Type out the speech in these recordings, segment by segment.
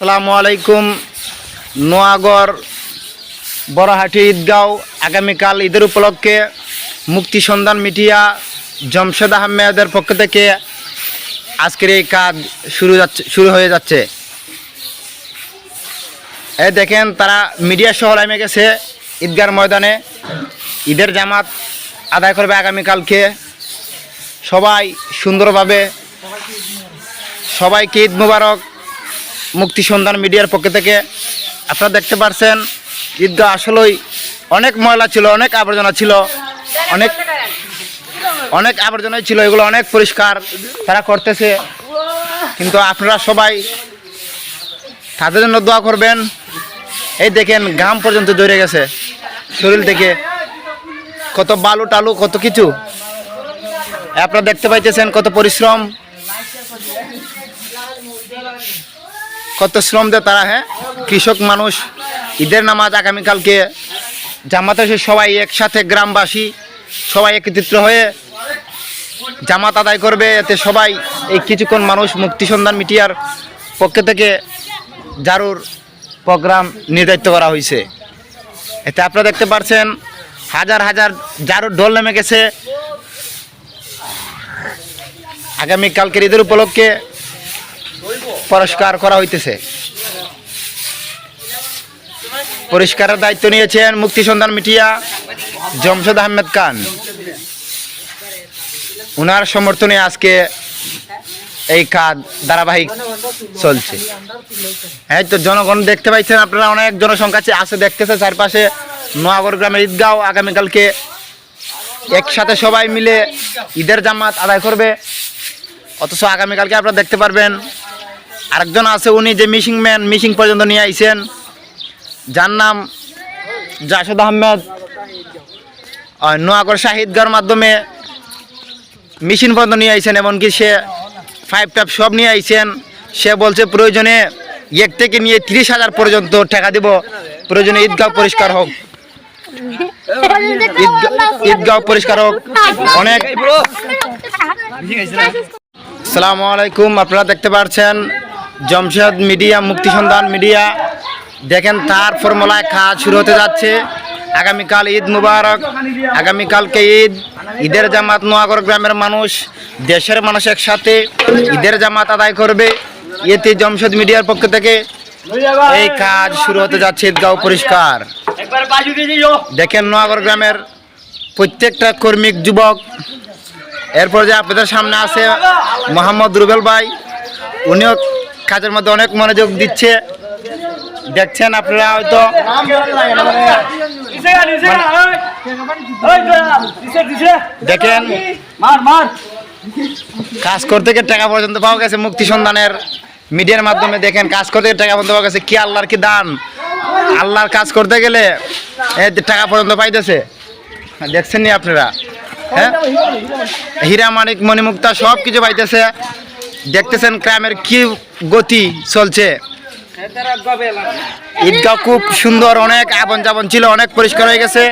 আসসালামু আলাইকুম। নোয়াগড়, বড়হাটি ঈদগাঁও, আগামীকাল ঈদের উপলক্ষে মুক্তি সন্ধান মিডিয়া জমশেদ আহমেদের পক্ষ থেকে আজকের এই কাজ শুরু যাচ্ছে, শুরু হয়ে যাচ্ছে। এই দেখেন, তারা মিডিয়া সহ নেমে গেছে ঈদগার ময়দানে। ঈদের জামাত আদায় করবে আগামীকালকে। সবাই সুন্দরভাবে, সবাইকে ঈদ মুবারক। মুক্তি সন্ধান মিডিয়ার পক্ষ থেকে আপনারা দেখতে পারছেন, ঈদগাহ আসলেই অনেক ময়লা ছিল, অনেক আবর্জনা ছিল, অনেক অনেক আবর্জনা ছিল, এগুলো অনেক পরিষ্কার তারা করতেছে। কিন্তু আপনারা সবাই তাদের জন্য দোয়া করবেন। এই দেখেন, ঘাম পর্যন্ত জড়ে গেছে শরীর থেকে। কত বালু টালু, কত কিছু। আপনারা দেখতে পাইতেছেন কত পরিশ্রম। কত শ্রম দেয় তারা হ্যাঁ? কৃষক মানুষ, ঈদের নামাজ আগামীকালকে, জামাতে এসে সবাই একসাথে গ্রামবাসী, সবাই একত্রিত হয়ে জামাত আদায় করবে। এতে সবাই এই কিছুক্ষণ মানুষ মুক্তি সন্ধান মিডিয়ার পক্ষ থেকে জারুর প্রোগ্রাম নির্ধারিত করা হয়েছে। এতে আপনারা দেখতে পাচ্ছেন হাজার হাজার জারুর ঢোল নেমে গেছে। আগামীকালকের ঈদের উপলক্ষে পুরস্কার করা হইতেছে। পরিষ্কারের দায়িত্ব নিয়েছেন মুক্তি সন্ধান মিটিয়া জমশেদ আহমেদ খান। ওনার সমর্থনে আজকে এই কাজ ধারাবাহিক চলছে। এই তো জনগণ দেখতে পাইছেন আপনারা, অনেক জনসংখ্যা আছে- দেখতেছে চারপাশে নোয়াগড় গ্রামের ঈদগাঁও, আগামীকালকে একসাথে সবাই মিলে ঈদের জামাত আদায় করবে। অথচ আগামীকালকে আপনারা দেখতে পারবেন আরেকজন আছে উনি যে মিশিং ম্যান মিশিং পর্যন্ত নিয়ে আইছেন। যার নাম জাসদ আহমেদ। আহ, নোয়াগড় শাহিদগার মাধ্যমে মেশিন পর্যন্ত নিয়ে আইছেন এমনকি সে ফাইভ ট্যাপ সব নিয়ে আইছেন। সে বলছে প্রয়োজনে এক থেকে নিয়ে তিরিশ হাজার পর্যন্ত টাকা দিব। প্রয়োজনে ঈদগাঁও পরিষ্কার হোক। ঈদগা- ঈদগাঁও পরিষ্কার হোক। অনেক আসসালামু আলাইকুম আপনারা দেখতে পাচ্ছেন জমশেদ মিডিয়া মুক্তি সন্ধান মিডিয়া দেখেন তার ফর্মুলায় কাজ শুরু হতে যাচ্ছে। আগামীকাল ঈদ মুবারক আগামীকালকে ঈদ। ঈদের জামাত নোয়াগড় গ্রামের মানুষ দেশের মানুষ একসাথে ঈদের জামাত আদায় করবে। এতে জমশেদ মিডিয়ার পক্ষ থেকে এই কাজ শুরু হতে যাচ্ছে ঈদগাঁও পরিষ্কার। দেখেন নোয়াগড় গ্রামের প্রত্যেকটা কর্মিক যুবক এরপর যে আপনাদের সামনে আছে মোহাম্মদ রুবেল ভাই উনিও কাজের মধ্যে অনেক মনোযোগ দিচ্ছে। দেখছেন আপনারা হয়তো। দেখেন। কাজ করতে গিয়ে টাকা পর্যন্ত পাওয়া গেছে মুক্তি সন্ধানের মিডিয়ার মাধ্যমে। দেখেন, কাজ করতে গিয়ে টাকা পর্যন্ত পাওয়া গেছে। কি আল্লাহর কি দান? আল্লাহর কাজ করতে গেলে টাকা পর্যন্ত পাইতেছে। দেখছেন নি আপনারা? হ্যাঁ? হীরা, মানিক, মণিমুক্তা সব কিছু পাইতেছে। দেখতেছেন ক্রাইমের কি গতি চলছে? ঈদগাহ খুব সুন্দর, অনেক আবন যাবন ছিল, অনেক পরিষ্কার হয়ে গেছে।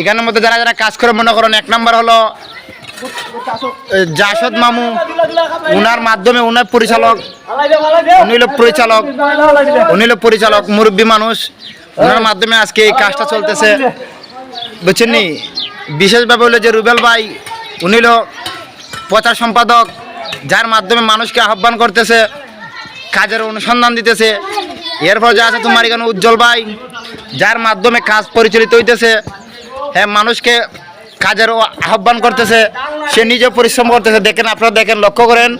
এখানের মধ্যে যারা যারা কাজ করে, মনে করেন এক নাম্বার হলো জাসদ মামু, উনার মাধ্যমে উনার পরিচালক, উনি পরিচালক উনি পরিচালক, মুরব্বী মানুষ। ওনার মাধ্যমে আজকে এই কাজটা চলতেছে। বুঝছেন নি? বিশেষভাবে হলো যে রুবেল ভাই, উনি হলো প্রচার সম্পাদক, যার মাধ্যমে মানুষকে আহ্বান করতেছে, কাজের অনুসন্ধান দিতেছে। এরপর যা আছে তোমার এখানে উজ্জ্বল ভাই, যার মাধ্যমে কাজ পরিচালিত হইতেছে। হ্যাঁ মানুষকে কাজের আহ্বান করতেছে, সে নিজে পরিশ্রম করতেছে। দেখেন, আপনারা দেখেন, লক্ষ্য করেন,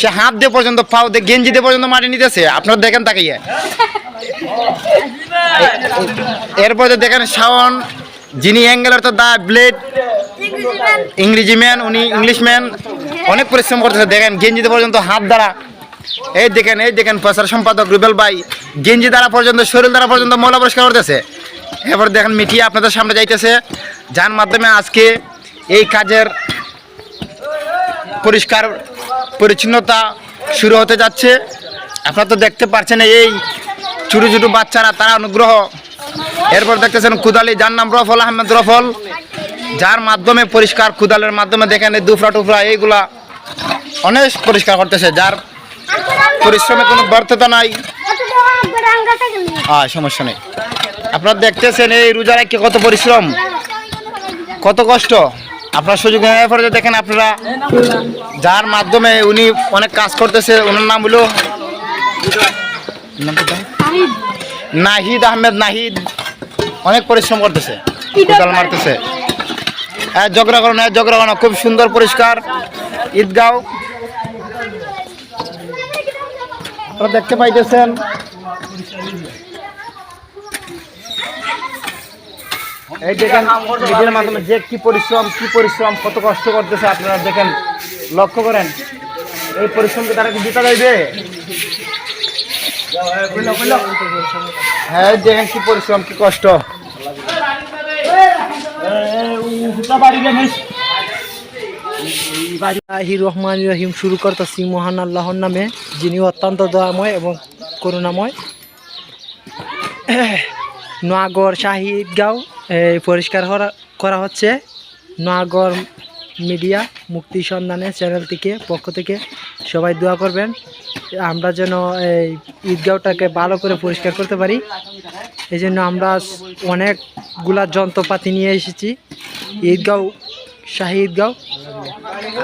সে হাত দিয়ে পর্যন্ত, পাও দিয়ে গেঞ্জি দিয়ে পর্যন্ত মাটি নিতেছে। আপনারা দেখেন তাকে ইয়ে। এরপর যে দেখেন শাওন, যিনি অ্যাঙ্গেলের তো দা ব্লেড ইংরেজি ম্যান, উনি ইংলিশ ম্যান, অনেক পরিশ্রম করতেছে। দেখেন, গেঞ্জিতে পর্যন্ত হাত দ্বারা। এই দেখেন এই দেখেন, প্রচার সম্পাদক রুবেল ভাই। গেঞ্জি দ্বারা পর্যন্ত, শরীর দ্বারা পর্যন্ত ময়লা পরিষ্কার করতেছে। এবার দেখেন মিটিয়ে আপনাদের সামনে যাইতেছে। যার মাধ্যমে আজকে এই কাজের পরিষ্কার পরিচ্ছন্নতা শুরু হতে যাচ্ছে। আপনারা তো দেখতে পাচ্ছেন এই ছোটো ছোটো বাচ্চারা, তারা অনুগ্রহ। এরপর দেখতেছেন কুদালি, যার নাম রফল, আহমেদ রফল। যার মাধ্যমে পরিষ্কার কুদালের মাধ্যমে দেখেন এই দুফরা টুফরা এইগুলা অনেক পরিষ্কার করতেছে, যার পরিশ্রমে কোনো ব্যর্থতা নাই। হ্যাঁ সমস্যা নেই। আপনারা দেখতেছেন এই রোজা রাখতে কত পরিশ্রম, কত কষ্ট। আপনার সুযোগ দেখেন আপনারা যার মাধ্যমে উনি অনেক কাজ করতেছে, ওনার নাম হলো নাহিদ আহমেদ নাহিদ। অনেক পরিশ্রম করতেছে, কোদাল মারতেছে। হ্যাঁ জগরা করো না জগরা করো না, খুব সুন্দর, পরিষ্কার। ঈদগাঁও। আপনারা দেখতে পাইতেছেন। এই দেখেন মিডিয়ার মাধ্যমে যে কি পরিশ্রম কি পরিশ্রম, কত কষ্ট করতেছে আপনারা দেখেন, লক্ষ্য করেন। এই পরিশ্রমকে তারা কি দিতে যাইবে? হ্যাঁ দেখেন কি পরিশ্রম, কি কষ্ট। রহমান রহিম শুরু করতেছি মহান আল্লাহর নামে, যিনি অত্যন্ত দয়াময় এবং করুণাময়। নোয়াগড় শাহী ঈদগাঁও পরিষ্কার করা- করা হচ্ছে। নোয়াগড় মিডিয়া মুক্তি সন্ধানে চ্যানেল থেকে, পক্ষ থেকে সবাই দোয়া করবেন। আমরা যেন এই ঈদগাঁওটাকে ভালো করে পরিষ্কার করতে পারি। এই জন্য আমরা অনেকগুলা যন্ত্রপাতি নিয়ে এসেছি। ঈদগাঁও, শাহী ঈদগাঁও।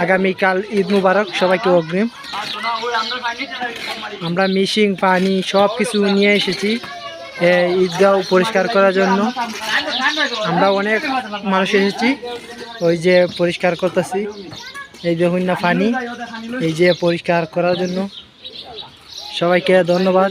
আগামীকাল ঈদ মুবারক, সবাইকে অগ্রিম। আমরা মিশিং, পানি সব কিছু নিয়ে এসেছি ঈদগাঁও পরিষ্কার করার জন্য। আমরা অনেক মানুষ এসেছি, ওই যে পরিষ্কার করতেছি। এই দেখুন না পানি, এই যে পরিষ্কার করার জন্য। সবাইকে ধন্যবাদ।